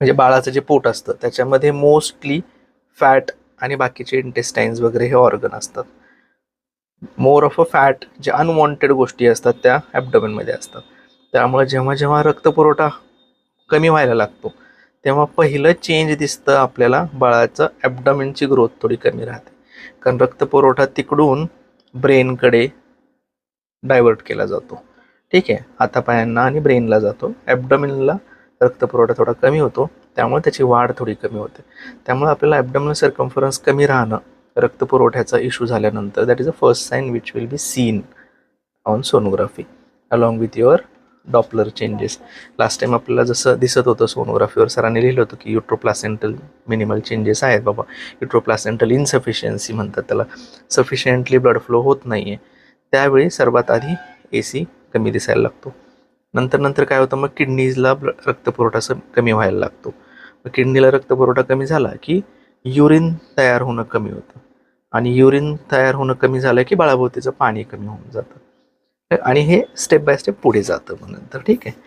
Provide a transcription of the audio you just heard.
म्हणजे बाळाचं जे पोट असतं त्याच्यामध्ये मोस्टली फॅट आणि बाकीचे इंटेस्टाईन्स वगैरे हे ऑर्गन असतात. मोर ऑफ अ फॅट जे अनवॉन्टेड गोष्टी असतात त्या ॲबडोमेनमध्ये असतात. त्यामुळे जेव्हा जेव्हा रक्तपुरवठा कमी व्हायला लागतो तेव्हा पहिलं चेंज दिसतं आपल्याला बाळाचं ॲबडोमेनची ग्रोथ थोडी कमी राहते. कारण रक्तपुरवठा तिकडून ब्रेनकडे डायव्हर्ट केला जातो. ठीक आहे? हातापायांना आणि ब्रेनला जातो. ॲबडोमिनला रक्तपुरवठा थोडा कमी होतो त्यामुळे त्याची वाढ थोडी कमी होते. त्यामुळे आपल्याला ॲबडोमिनल सर्कम्फरन्स कमी राहणं रक्तपुरवठ्याचा इश्यू झाल्यानंतर that is a first sign which will be seen on sonography along with your Doppler changes last time आपल्याला जसं दिसत होतं सोनोग्राफीवर सरांनी लिहिलं होतं की युट्रोप्लासेंटल मिनिमल चेंजेस आहेत बाबा. युट्रोप्लासेंटल इनसफिशियन्सी म्हणतात त्याला. सफिशियंटली ब्लड फ्लो होत नाही आहे त्यावेळी सर्वात आधी ए सी कमी दिसायला लागतो. नंतर नंतर काय होतं मग किडनीजला रक्तपुरवठा स- कमी व्हायला लागतो. मग किडनीला रक्तपुरवठा कमी झाला की युरिन तयार होणं कमी होतं. आणि युरिन तयार होणं कमी झालं की बाळाभोवतीचं पाणी कमी होऊन जातं. आणि हे स्टेप बाय स्टेप पुढे जातं मग नंतर ठीक आहे?